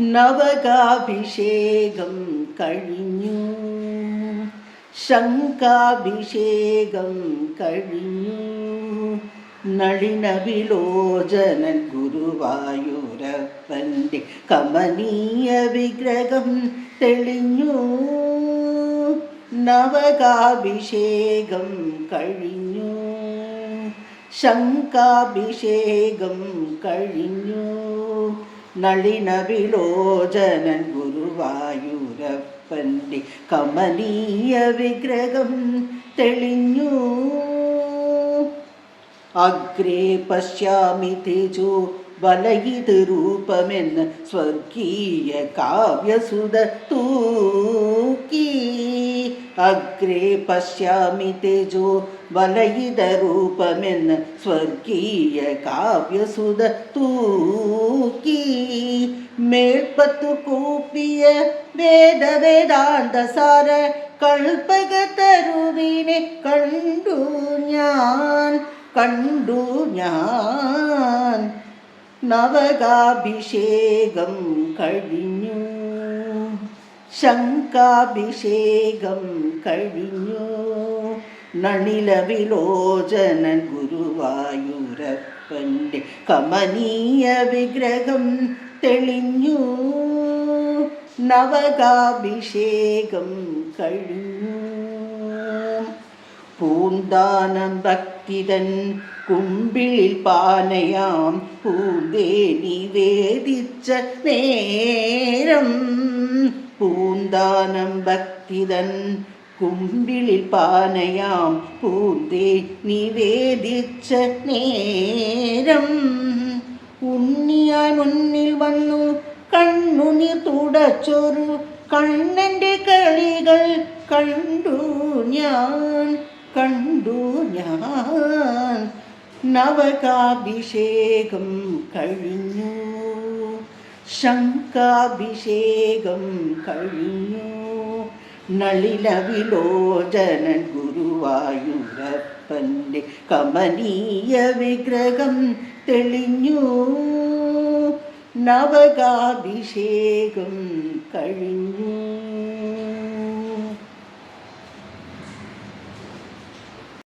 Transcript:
നവകാഭിഷേകം കഴിഞ്ഞു. ശങ്കാഭിഷേകം കഴിഞ്ഞു. നളിനവിലോചനൻ ഗുരുവായൂരപ്പന്റെ കമനീയ വിഗ്രഹം തെളിഞ്ഞു. നവകാഭിഷേകം കഴിഞ്ഞു. ശങ്കാഭിഷേകം കഴിഞ്ഞു. നളിന വിലോചനൻ ഗുരുവായൂരപ്പന്റെ കമനീയ വിഗ്രഹം തെളിഞ്ഞു. അഗ്രേ പശ്യാമി തേജോ വലയിത് രൂപമെന്ന് സ്വർഗീയ കാവ്യസുത അഗ്രേ പശ്യാമി തേജോ വലയിത രൂപമെന്ന് സ്വർഗീയ കാവ്യസുത തൂക്കി മേൽപ്പത്തു കൂപ്പിയ വേദ വേദാന്ത സാര കൽപ്പക തരുവിനെ കണ്ടു ഞാൻ കണ്ടു ഞാൻ നവകാഭിഷേകം കഴിഞ്ഞു ശങ്കാഭിഷേകം കഴിഞ്ഞു. നണില വിലോചനൻ ഗുരുവായൂരപ്പന്റെ കമനീയ വിഗ്രഹം തെളിഞ്ഞു. നവകാഭിഷേകം കഴിഞ്ഞു. പൂന്താനം ഭക്തിതൻ കുമ്പിളിൽ പാനയാം പൂന്തേ നിവേദിച്ച നേരം. പൂന്താനം ഭക്തിതൻ കുമ്പിളിൽ പാനയാം പൂന്തേ നിവേദിച്ച നേരം. ഉണ്ണിയാൻ മുന്നിൽ വന്നു കണ്ണുനീർ തുടച്ചൊരു കണ്ണന്റെ കളികൾ കണ്ടു ഞാൻ കണ്ടു ഞാൻ. നവകാഭിഷേകം കഴിഞ്ഞു. ശങ്കാഭിഷേകം കഴിഞ്ഞു. നളിലവിലോചനൻ ഗുരുവായൂരപ്പന്റെ കമനീയ വിഗ്രഹം തെളിഞ്ഞു. നവകാഭിഷേകം കഴിഞ്ഞു.